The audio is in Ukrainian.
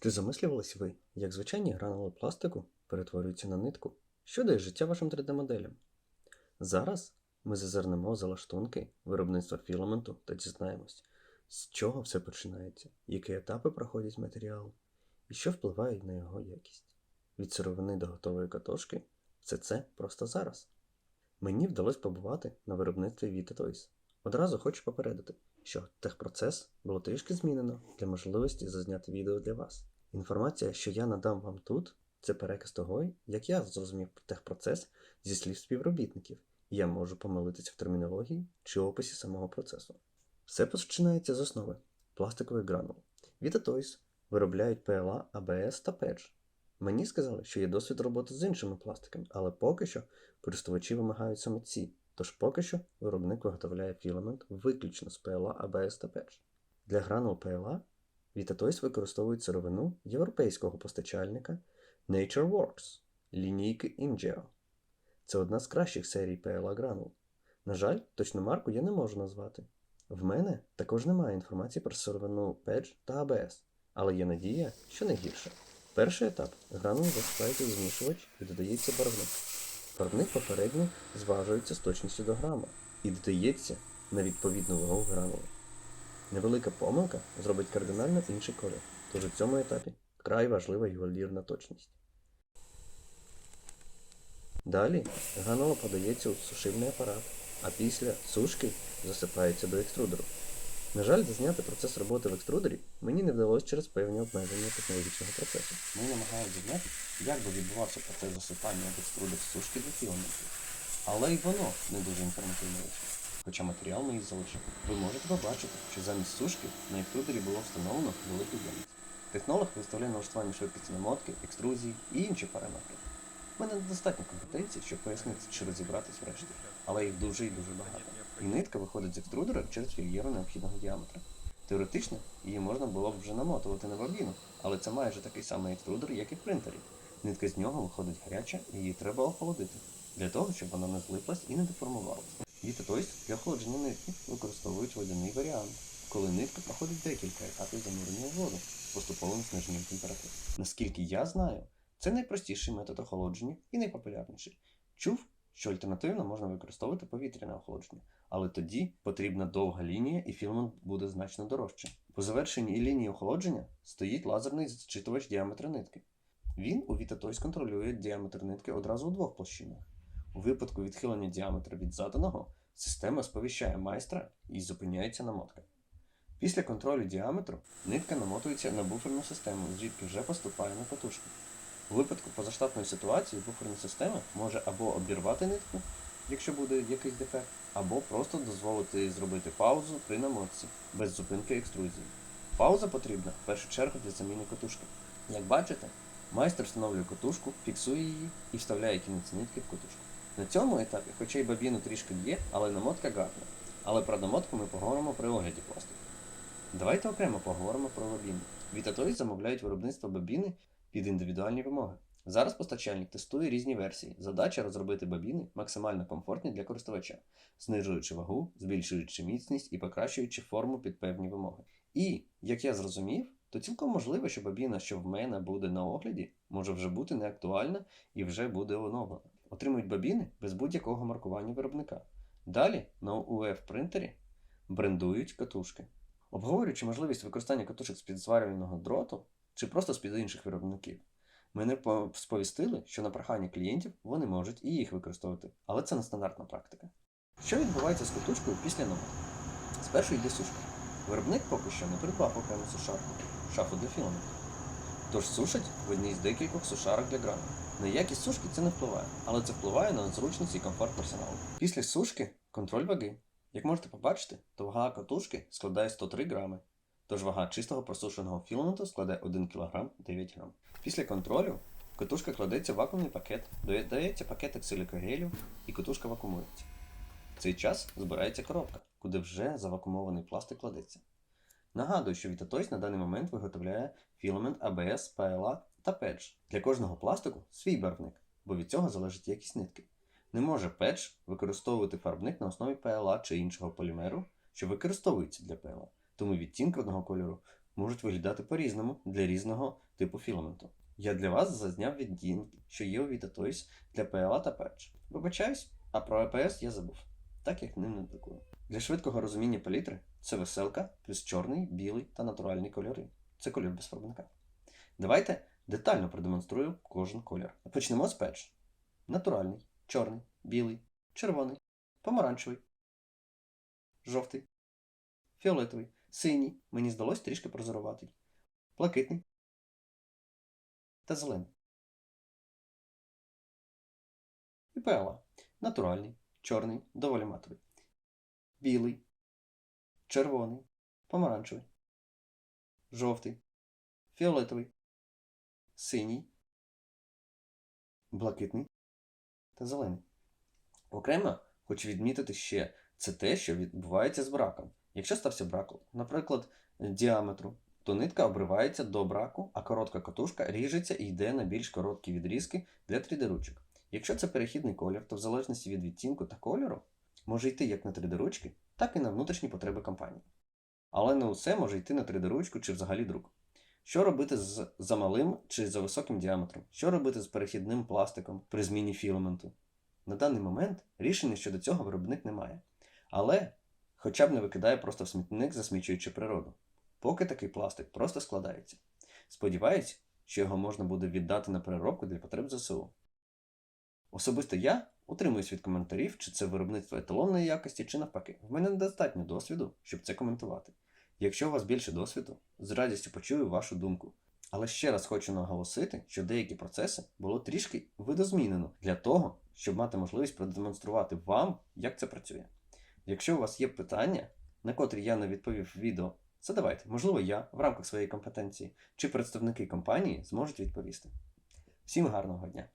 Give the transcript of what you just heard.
Чи замислювались ви, як звичайні гранули пластику перетворюються на нитку, що дає життя вашим 3D-моделям? Зараз ми зазирнемо за лаштунки виробництва філаменту та дізнаємось, з чого все починається, які етапи проходять матеріал і що впливає на його якість. Від сировини до готової катошки все це просто зараз. Мені вдалося побувати на виробництві Vita Toys. Одразу хочу попередити, що техпроцес було трішки змінено для можливості зазняти відео для вас. Інформація, що я надам вам тут, це переказ того, як я зрозумів техпроцес зі слів співробітників, і я можу помилитися в термінології чи описі самого процесу. Все починається з основи пластикових гранул. Toys виробляють PLA, ABS та PEDGE. Мені сказали, що є досвід роботи з іншими пластиками, але поки що користувачі вимагають саме ці, тож поки що виробник виготовляє філамент виключно з PLA, ABS та PEDGE. Для гранул PLA Toys використовують сировину європейського постачальника NatureWorks лінійки Ingeo. Це одна з кращих серій PLA гранул. На жаль, точну марку я не можу назвати. В мене також немає інформації про сировину PEDGE та ABS, але є надія, що не гірше. Перший етап гранули засипається в змішувач і додається барвник. Барвник попередньо зважується з точністю до грама і додається на відповідну вагу гранули. Невелика помилка зробить кардинально інший колір, тож у цьому етапі вкрай важлива ювелірна точність. Далі гранула подається у сушильний апарат, а після сушки засипається до екструдеру. На жаль, зазняти процес роботи в екструдері мені не вдалося через певні обмеження технологічного процесу. Ми намагаємося зняти, як би відбувався процес засипання в екструдер сушки до філаментів. Але й воно не дуже інформативно вийшло. Хоча матеріал ми і залишили. Ви можете побачити, що замість сушки на екструдері було встановлено великий ємність. Технолог виставляє налаштування швидкості намотки, екструзії і інші параметри. У мене недостатньо компетенцій, щоб пояснити чи розібратись врешті, але їх дуже і дуже багато. І нитка виходить з екструдера через фільєру необхідного діаметра. Теоретично її можна було б вже намотувати на бобіну, але це майже такий самий екструдер, як і в принтері. Нитка з нього виходить гаряча і її треба охолодити, для того, щоб вона не злиплась і не деформувалась. Віта Toys для охолодження нитки використовують водяний варіант, коли нитка проходить декілька етапів занурення в воду з поступовим зниженням температури. Наскільки я знаю, це найпростіший метод охолодження і найпопулярніший. Чув, що альтернативно можна використовувати повітряне охолодження, але тоді потрібна довга лінія і філамент буде значно дорожче. По завершенні лінії охолодження стоїть лазерний зчитувач діаметра нитки. Він у Toys контролює діаметр нитки одразу у двох площинах. У випадку відхилення діаметра від заданого, система сповіщає майстра і зупиняється намотка. Після контролю діаметру нитка намотується на буферну систему, звідки вже поступає на катушку. У випадку позаштатної ситуації буферна система може або обірвати нитку, якщо буде якийсь дефект, або просто дозволити зробити паузу при намотці без зупинки екструзії. Пауза потрібна в першу чергу для заміни катушки. Як бачите, майстер встановлює катушку, фіксує її і вставляє кінець нитки в катушку. На цьому етапі, хоча й бабіну трішки є, але намотка гарна. Але про намотку ми поговоримо при огляді пластику. Давайте окремо поговоримо про. Vita Toys замовляють виробництво бобіни під індивідуальні вимоги. Зараз постачальник тестує різні версії. Задача розробити бобіни максимально комфортні для користувача, знижуючи вагу, збільшуючи міцність і покращуючи форму під певні вимоги. І, як я зрозумів, то цілком можливо, що бобіна, що в мене буде на огляді, може вже бути неактуальна і вже буде оновлена. Отримують бобіни без будь-якого маркування виробника. Далі на UF принтері брендують катушки. Обговорюючи можливість використання катушок з-під зварювального дроту чи просто з-під інших виробників, мене сповістили, що на прохання клієнтів вони можуть і їх використовувати, але це нестандартна практика. Що відбувається з катушкою після намотки? Спершу йде сушка. Виробник поки що не придбав окрему сушарку, шафу для філаменту. Тож сушать в одній з декількох сушарок для грану. На якість сушки це не впливає, але це впливає на зручність і комфорт персоналу. Після сушки контроль ваги. Як можете побачити, то вага катушки складає 103 грами, тож вага чистого просушеного філаменту складає 1 кг 9 грам. Після контролю катушка кладеться в вакуумний пакет, додається пакетик силікогелю і катушка вакуумується. В цей час збирається коробка, куди вже завакумований пластик кладеться. Нагадую, що Toys на даний момент виготовляє філамент ABS, PLA та PEDGE. Для кожного пластику свій барвник, бо від цього залежить якість нитки. Не може PEDGE використовувати фарбник на основі PLA чи іншого полімеру, що використовується для PLA, тому відтінки одного кольору можуть виглядати по-різному для різного типу філаменту. Я для вас зазняв відтінки, що є у Vita для PLA та Patch. Вибачаюсь, а про APS я забув, так як ним не друкую. Для швидкого розуміння палітри це веселка плюс чорний, білий та натуральні кольори. Це колір без фарбника. Давайте детально продемонструю кожен колір. Почнемо з Patch. Натуральний, чорний, білий, червоний, помаранчевий, жовтий, фіолетовий, синій, мені здалось трішки прозоруватий, блакитний та зелений. І пела. Натуральний, чорний, доволі матовий, білий, червоний, помаранчевий, жовтий, фіолетовий, синій, блакитний та зелений. Окремо хочу відмітити ще це те, що відбувається з браком. Якщо стався брак, наприклад, діаметру, то нитка обривається до браку, а коротка катушка ріжеться і йде на більш короткі відрізки для 3D-ручок. Якщо це перехідний колір, то в залежності від відтінку та кольору може йти як на 3D-ручки, так і на внутрішні потреби компанії. Але не усе може йти на 3D-ручку чи взагалі друк. Що робити з замалим чи за високим діаметром? Що робити з перехідним пластиком при зміні філаменту? На даний момент рішення щодо цього виробник не має. Але хоча б не викидає просто в смітник, засмічуючи природу. Поки такий пластик просто складається. Сподіваюсь, що його можна буде віддати на переробку для потреб ЗСУ. Особисто я утримуюсь від коментарів, чи це виробництво еталонної якості, чи навпаки. В мене недостатньо досвіду, щоб це коментувати. Якщо у вас більше досвіду, з радістю почую вашу думку. Але ще раз хочу наголосити, що деякі процеси було трішки видозмінено для того, щоб мати можливість продемонструвати вам, як це працює. Якщо у вас є питання, на котрі я не відповів в відео, задавайте, можливо, я в рамках своєї компетенції чи представники компанії зможуть відповісти. Всім гарного дня!